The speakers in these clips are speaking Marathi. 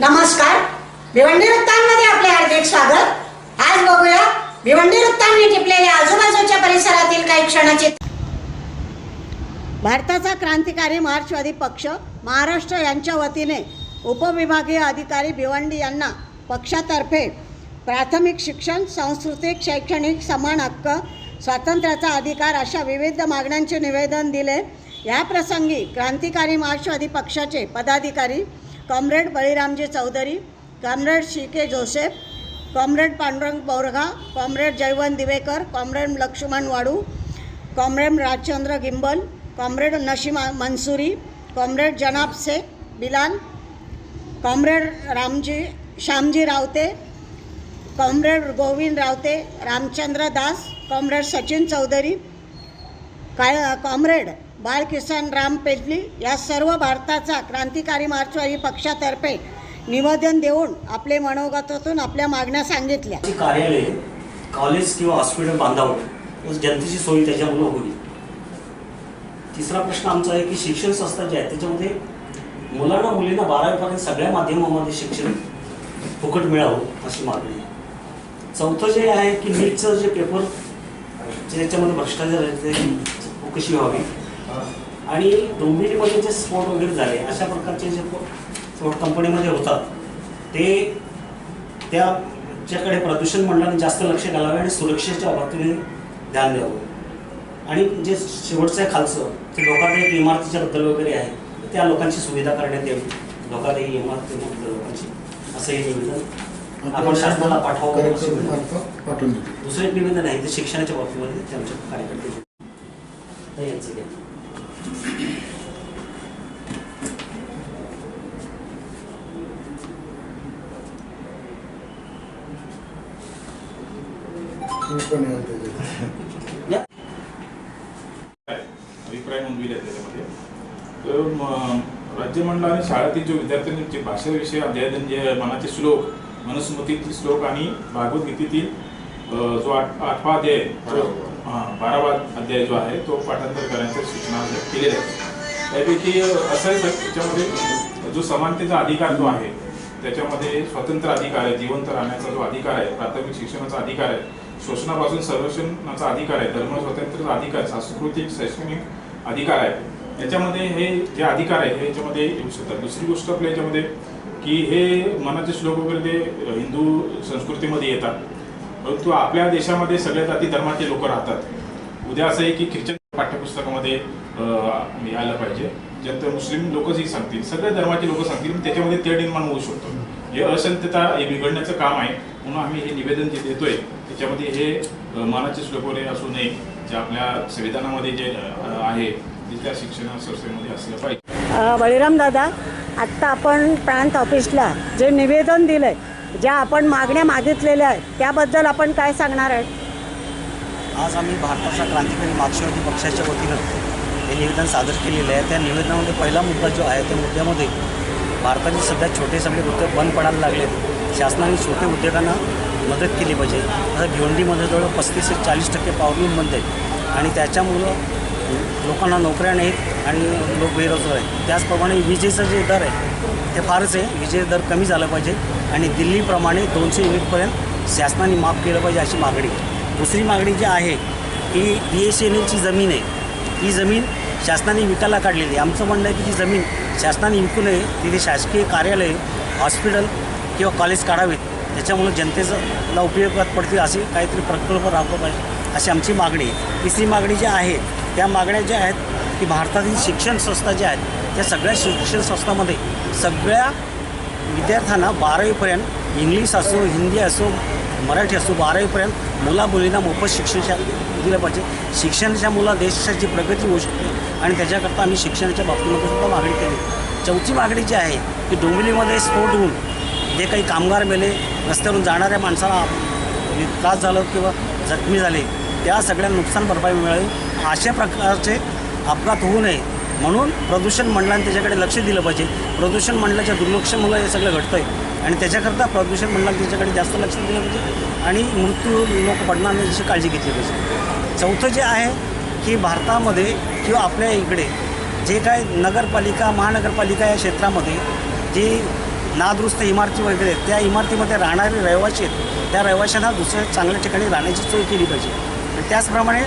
नमस्कार. भिवंडी वृत्तांमध्ये आपले हार्दिक स्वागत. आज बघूया भिवंडी वृत्तांनी टिपलेल्या आजूबाजूच्या परिसरातील काही क्षणाचे भारताचा क्रांतिकारी मार्क्सवादी पक्ष महाराष्ट्र यांच्या वतीने उपविभागीय अधिकारी भिवंडी यांना पक्षातर्फे प्राथमिक शिक्षण सांस्कृतिक शैक्षणिक समान हक्क स्वातंत्र्याचा अधिकार अशा विविध मागण्यांचे निवेदन दिले. या प्रसंगी क्रांतिकारी मार्क्सवादी पक्षाचे पदाधिकारी comrade Baliramji Chaudhari comrade C K Joseph comrade Pandurang Borga comrade Jaywant Divekar comrade Laxman Wadu comrade Rajchandra Gimbal comrade Nasima Mansuri comrade जनाब Sheikh Bilal comrade Ramji Shyamji Rawate comrade Govind Rawate Ramchandra Das comrade Sachin Chaudhari काय कॉम्रेड बाळकिसन राम पेजली या सर्व भारताचा क्रांतिकारी मार्क्सवादी पक्षातर्फे निवेदन देऊन आपले मनोगतातून आपल्या मागण्या सांगितल्या. कार्यालय कॉलेज किंवा हॉस्पिटल बांधावं जनतेची सोयी त्याच्यामुळे होईल. तिसरा प्रश्न आमचा आहे की शिक्षण संस्था ज्या आहेत त्याच्यामध्ये मुलांना मुलींना बारावीपर्यंत सगळ्या माध्यमामध्ये शिक्षण फुकट मिळावं अशी मागणी आहे. चौथं जे आहे की नीटचं जे पेपर ज्याच्यामध्ये भ्रष्टाचार आहे ते व्हावी? आणि डोंबिवलीमध्ये जे स्फोट वगैरे झाले अशा प्रकारचे जे स्फोट कंपनीमध्ये होतात ते त्याच्याकडे प्रदूषण मंडळाने जास्त लक्ष घालावे आणि सुरक्षेच्या बाबतीने ध्यान द्यावं. आणि जे शेवटचं आहे खालचं ते धोकादायक इमारतीच्या बद्दल वगैरे आहे त्या लोकांची सुविधा करण्यात यावी धोकादायक इमारतीमधल्या लोकांची. असं हे निवेदन आपण शासनाला पाठवावं दुसरं एक निवेदन आहे ते शिक्षणाच्या बाबतीमध्ये ते आमच्या कार्यकर्ते यांचं अभिप्राय नोंदविले आहेत त्याच्यामध्ये. तर म, राज्य मंडळ आणि शाळेतील जो विद्यार्थ्यांचे भाषेविषयी अध्ययन विषय जे मनाचे श्लोक मनुस्मृतीतील श्लोक आणि भागवत गीतेतील जो आठ आठवा अध्याय बारावा अध्याय जो आहे तो पाठांतर करण्याच्या सूचना केलेल्या आहेत त्यापैकी असं आहे सर त्याच्यामध्ये जो समानतेचा अधिकार जो आहे त्याच्यामध्ये स्वतंत्र अधिकार आहे जिवंत राहण्याचा जो अधिकार आहे प्राथमिक शिक्षणाचा अधिकार आहे शोषणापासून संरक्षणाचा अधिकार आहे धर्म स्वतंत्रचा अधिकार आहे, सांस्कृतिक शैक्षणिक अधिकार आहे. याच्यामध्ये हे जे अधिकार आहे हे याच्यामध्ये येऊ शकतात. दुसरी गोष्ट आपल्या याच्यामध्ये की हे मनाचे श्लोक वगैरे ते हिंदू संस्कृतीमध्ये येतात परंतु आपल्या देशामध्ये सगळ्या जाती धर्माचे लोक राहतात. उद्या असं आहे की ख्रिश्चन पाठ्यपुस्तकामध्ये अं, यायला पाहिजे. ज्यात मुस्लिम लोकच ही सांगतील. सगळ्या धर्माचे लोक सांगतील त्याच्यामध्ये ते निर्माण होऊ शकतो. हे अशांतता हे बिघडण्याचं काम आहे. म्हणून आम्ही हे निवेदन जे देतोय त्याच्यामध्ये हे मानाचे श्लोक असू नये जे आपल्या संविधानामध्ये जे आहे तिथल्या शिक्षण संस्थेमध्ये असलं पाहिजे. बळीराम दादा आत्ता आपण प्रांत ऑफिसला जे निवेदन दिलंय ज्या आपण मागण्या मागितलेल्या आहेत त्याबद्दल आपण काय सांगणार आहे आज आम्ही भारताच्या क्रांतिकारी मार्क्सवादी पक्षाच्या वतीनं हे निवेदन सादर केलेलं आहे. त्या निवेदनामध्ये पहिला मुद्दा जो आहे त्या मुद्द्यामध्ये भारताचे सध्या छोटे सगळे उद्योग बंद पडायला लागले शासनाने छोटे उद्योगांना मदत केली पाहिजे. आता भिवंडीमध्ये जवळ पस्तीस ते चाळीस टक्के पावरलूम बंद आहेत आणि त्याच्यामुळं लोकांना नोकऱ्या नाहीत आणि लोक बेरोजगार आहेत. त्याचप्रमाणे विजेचं जे दर आहे ते फारच आहे. विजेचा दर कमी झाला पाहिजे. आणि दिल्लीप्रमाणे दोनशे युनिटपर्यंत शासनाने माफ केलं पाहिजे अशी मागणी. दुसरी मागणी जी आहे की बी एस एन एलची जमीन आहे ती जमीन शासनाने विकायला काढलेली आहे. आमचं म्हणणं आहे की जी जमीन शासनाने विकू नये तिथे शासकीय कार्यालय हॉस्पिटल किंवा कॉलेज काढावेत त्याच्यामुळे जनतेचा उपयोगात पडतील असे काहीतरी प्रकल्प राबवलं पाहिजे अशी आमची मागणी आहे. तिसरी मागणी जी आहे त्या मागण्या ज्या आहेत की भारतातील शिक्षण संस्था ज्या आहेत त्या सगळ्या शिक्षण संस्थांमध्ये सगळ्या विद्यार्थ्यांना बारावीपर्यंत इंग्लिश असो हिंदी असो मराठी असो बारावीपर्यंत मुला मुलींना मोफत शिक्षण दिलं पाहिजे. शिक्षणाच्या मुला देशाची प्रगती होऊ शकते आणि त्याच्याकरता आम्ही शिक्षणाच्या बाबतीमध्ये सुद्धा मागणी केली. चौथी मागणी जी आहे की डोंबिवलीमध्ये स्फोट होऊन जे काही कामगार मेले रस्त्यावरून जाणाऱ्या माणसाला त्रास झालं किंवा जखमी झाले त्या सगळ्या नुकसान भरपाई मिळावी. अशा प्रकारचे अपघात होऊ नये. म्हणून प्रदूषण मंडळाने त्याच्याकडे लक्ष दिलं पाहिजे. प्रदूषण मंडळाच्या दुर्लक्षामुळे हे सगळं घडतं आहे आणि त्याच्याकरता प्रदूषण मंडळाने त्याच्याकडे जास्त लक्ष दिलं पाहिजे. आणि मृत्यू लोक पडणार नाही याची काळजी घेतली पाहिजे. चौथं जे आहे की भारतामध्ये किंवा आपल्या इकडे जे काय नगरपालिका महानगरपालिका या क्षेत्रामध्ये जी नादुरुस्त इमारती वगैरे आहेत, त्या इमारतीमध्ये राहणारे रहिवासी आहेत त्या रहिवाशांना दुसऱ्या चांगल्या ठिकाणी राहण्याची सोय केली पाहिजे. त्याचप्रमाणे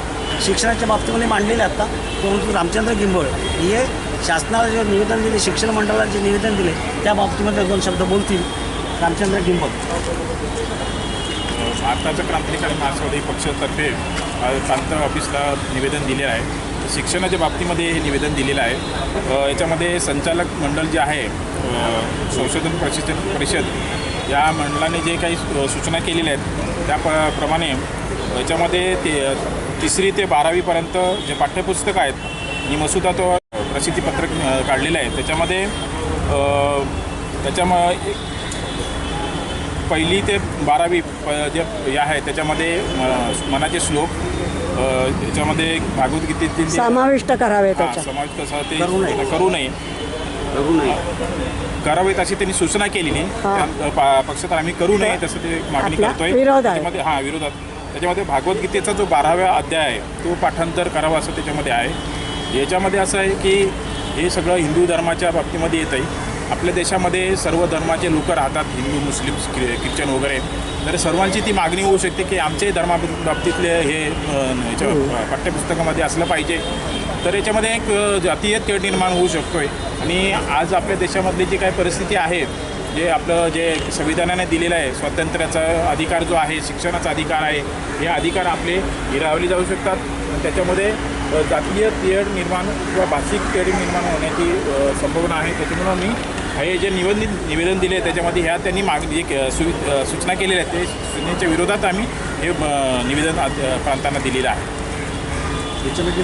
शिक्षणाच्या बाबतीमध्ये मांडलेले आता परंतु रामचंद्र गिंबळ हे शासनाला जे निवेदन दिले शिक्षण मंडळाला जे निवेदन दिले त्या बाबतीमध्ये दोन शब्द बोलतील रामचंद्र गिंबळ. भारताचा क्रांतिकारी मार्क्सवादी पक्षातर्फे प्रांत ऑफिसला निवेदन दिलेलं आहे. शिक्षणाच्या बाबतीमध्ये हे निवेदन दिलेलं आहे. याच्यामध्ये संचालक मंडळ जे आहे संशोधन प्रशिक्षण परिषद या मंडळाने जे काही सु- सूचना केलेल्या आहेत त्या प प्रमाणे याच्यामध्ये ते तिसरी ते बारावीपर्यंत जे पाठ्यपुस्तकं आहेत आणि मसुदा तो प्रसिद्धीपत्रक काढलेलं आहे. त्याच्यामध्ये अ, त्याच्यामुळे पहिली ते बारावी प जे हे आहे त्याच्यामध्ये मनाचे श्लोक अ, त्याच्यामध्ये भागवद्गीतेतील जे- समाविष्ट करावे समाविष्ट ते करू नये. करू नये. करावेत अशी त्यांनी सूचना केली नाही. हा. पा- पक्षात आम्ही करू नये तसं ते मागणी आपला करतोय. विरोध आहे. त्याच्यामध्ये हां विरोधात. त्याच्यामध्ये भागवद्गीतेचा जो बाराव्या अध्याय आहे तो पाठांतर करावा असं त्याच्यामध्ये आहे. याच्यामध्ये असं आहे की हे सगळं हिंदू धर्माच्या बाबतीमध्ये येतं आहे आपल्या देशामध्ये सर्व धर्माचे लोक राहतात हिंदू मुस्लिम ख्रि- ख्रिश्चन वगैरे. तर सर्वांची ती मागणी होऊ शकते की आमच्याही धर्माबाबतीतले हे अ, याच्या पाठ्यपुस्तकामध्ये असलं पाहिजे. तर याच्यामध्ये एक जातीय तेढ निर्माण होऊ शकतो आहे आणि आज आपल्या देशामधली जी काही परिस्थिती आहे जे आपलं जे संविधानाने दिलेलं आहे स्वातंत्र्याचा अधिकार जो आहे शिक्षणाचा अधिकार आहे हे अधिकार आपले हिरावले जाऊ शकतात. त्याच्यामध्ये जातीय तेढ निर्माण किंवा भाषिक तेढ निर्माण होण्याची संभावना आहे. त्याच्यामुळं मी हे जे निवेदन निवेदन दिले आहे त्याच्यामध्ये ह्या त्यांनी माग जे सूचना केलेल्या आहेत ते सूचनेच्या विरोधात आम्ही हे निवेदन प्रांतांना दिलेलं आहे. त्याच्यामध्ये